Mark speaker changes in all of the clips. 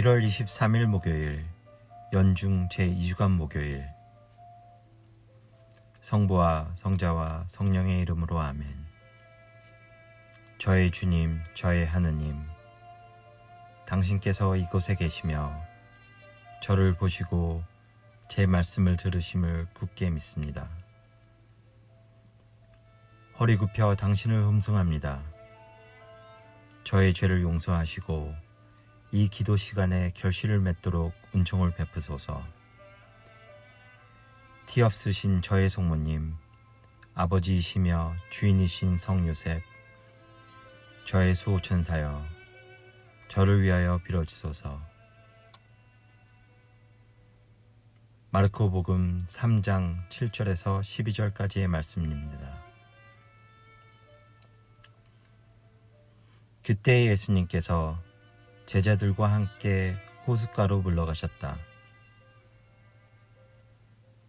Speaker 1: 1월 23일 목요일 연중 제2주간 목요일 성부와 성자와 성령의 이름으로 아멘 저의 주님 저의 하느님 당신께서 이곳에 계시며 저를 보시고 제 말씀을 들으심을 굳게 믿습니다. 허리 굽혀 당신을 흠숭합니다. 저의 죄를 용서하시고 이 기도 시간에 결실을 맺도록 은총을 베푸소서. 티 없으신 저의 성모님, 아버지이시며 주인이신 성 요셉, 저의 수호천사여, 저를 위하여 빌어주소서. 마르코 복음 3장 7절에서 12절까지의 말씀입니다. 그때 예수님께서 제자들과 함께 호숫가로 물러가셨다.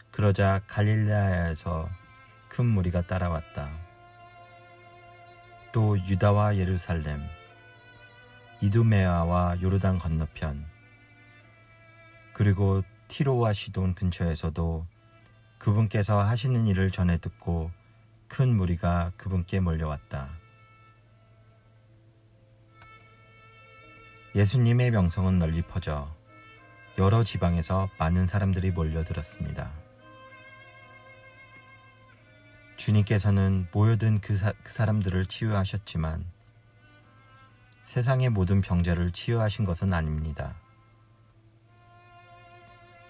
Speaker 1: 그러자 갈릴레아에서 큰 무리가 따라왔다. 또 유다와 예루살렘, 이두메아와 요르단 건너편, 그리고 티로와 시돈 근처에서도 그분께서 하시는 일을 전해 듣고 큰 무리가 그분께 몰려왔다. 예수님의 명성은 널리 퍼져 여러 지방에서 많은 사람들이 몰려들었습니다. 주님께서는 모여든 그, 사, 그 사람들을 치유하셨지만 세상의 모든 병자를 치유하신 것은 아닙니다.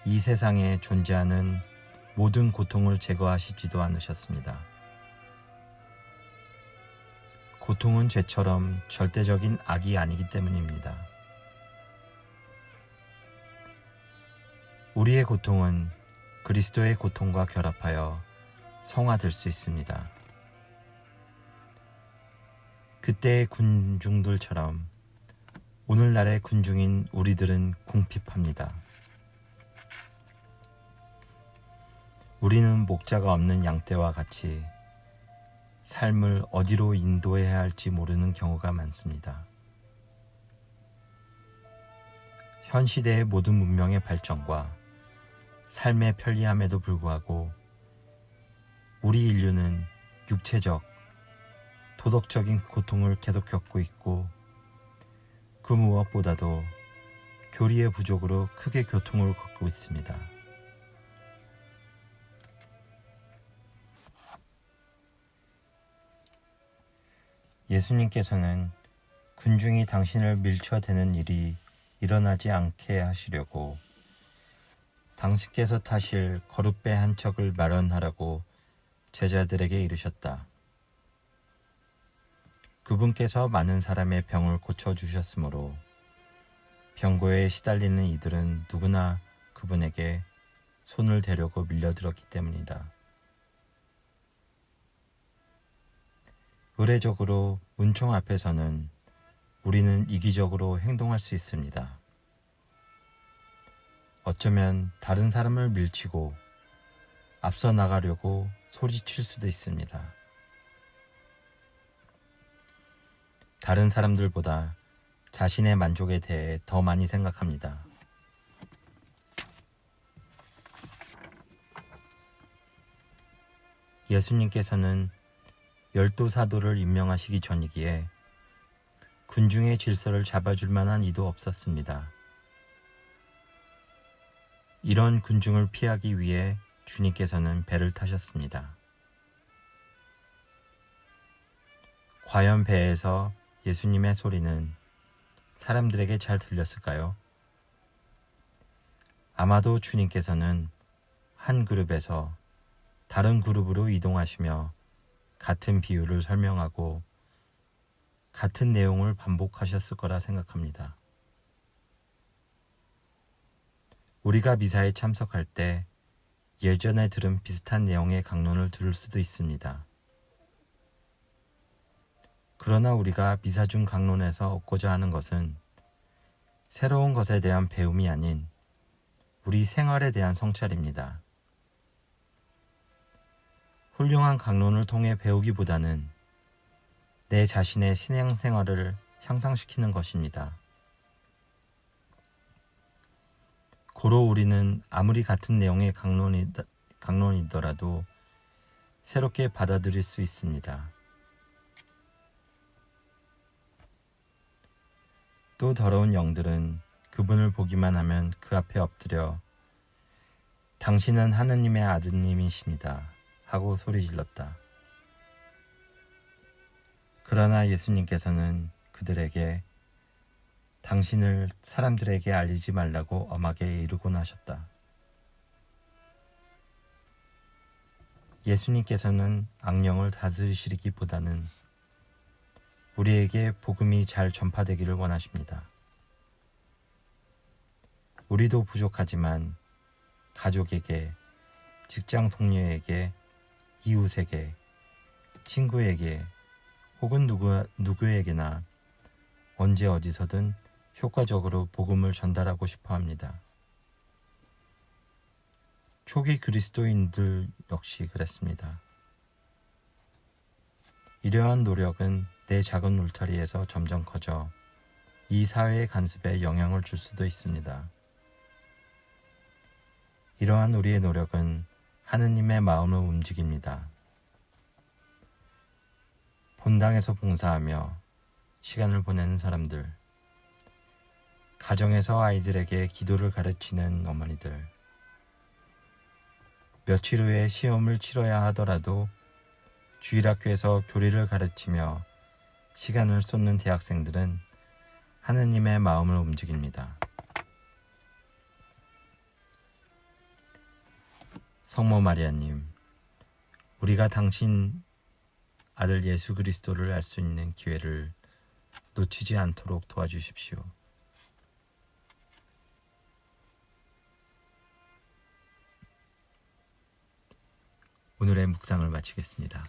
Speaker 1: 이 세상에 존재하는 모든 고통을 제거하시지도 않으셨습니다. 고통은 죄처럼 절대적인 악이 아니기 때문입니다. 우리의 고통은 그리스도의 고통과 결합하여 성화될 수 있습니다. 그때의 군중들처럼 오늘날의 군중인 우리들은 궁핍합니다. 우리는 목자가 없는 양떼와 같이 삶을 어디로 인도해야 할지 모르는 경우가 많습니다. 현 시대의 모든 문명의 발전과 삶의 편리함에도 불구하고 우리 인류는 육체적, 도덕적인 고통을 계속 겪고 있고 그 무엇보다도 교리의 부족으로 크게 교통을 겪고 있습니다. 예수님께서는 군중이 당신을 밀쳐대는 일이 일어나지 않게 하시려고 당신께서 타실 거룩배 한 척을 마련하라고 제자들에게 이르셨다. 그분께서 많은 사람의 병을 고쳐주셨으므로 병고에 시달리는 이들은 누구나 그분에게 손을 대려고 밀려들었기 때문이다. 의례적으로 문총 앞에서는 우리는 이기적으로 행동할 수 있습니다. 어쩌면 다른 사람을 밀치고 앞서 나가려고 소리칠 수도 있습니다. 다른 사람들보다 자신의 만족에 대해 더 많이 생각합니다. 예수님께서는 열두 사도를 임명하시기 전이기에 군중의 질서를 잡아줄 만한 이도 없었습니다. 이런 군중을 피하기 위해 주님께서는 배를 타셨습니다. 과연 배에서 예수님의 소리는 사람들에게 잘 들렸을까요? 아마도 주님께서는 한 그룹에서 다른 그룹으로 이동하시며 같은 비유를 설명하고 같은 내용을 반복하셨을 거라 생각합니다. 우리가 미사에 참석할 때 예전에 들은 비슷한 내용의 강론을 들을 수도 있습니다. 그러나 우리가 미사 중 강론에서 얻고자 하는 것은 새로운 것에 대한 배움이 아닌 우리 생활에 대한 성찰입니다. 훌륭한 강론을 통해 배우기보다는 내 자신의 신앙 생활을 향상시키는 것입니다. 고로 우리는 아무리 같은 내용의 강론이, 강론이더라도 새롭게 받아들일 수 있습니다. 또 더러운 영들은 그분을 보기만 하면 그 앞에 엎드려 당신은 하느님의 아드님이십니다. 하고 소리 질렀다. 그러나 예수님께서는 그들에게 당신을 사람들에게 알리지 말라고 엄하게 이르곤 하셨다. 예수님께서는 악령을 다스리시기보다는 우리에게 복음이 잘 전파되기를 원하십니다. 우리도 부족하지만 가족에게, 직장 동료에게, 이웃에게, 친구에게, 혹은 누구, 누구에게나 언제 어디서든 효과적으로 복음을 전달하고 싶어 합니다. 초기 그리스도인들 역시 그랬습니다. 이러한 노력은 내 작은 울타리에서 점점 커져 이 사회의 간섭에 영향을 줄 수도 있습니다. 이러한 우리의 노력은 하느님의 마음을 움직입니다. 본당에서 봉사하며 시간을 보내는 사람들, 가정에서 아이들에게 기도를 가르치는 어머니들, 며칠 후에 시험을 치러야 하더라도 주일학교에서 교리를 가르치며 시간을 쏟는 대학생들은 하느님의 마음을 움직입니다. 성모 마리아님, 우리가 당신 아들 예수 그리스도를 알 수 있는 기회를 놓치지 않도록 도와주십시오. 오늘의 묵상을 마치겠습니다.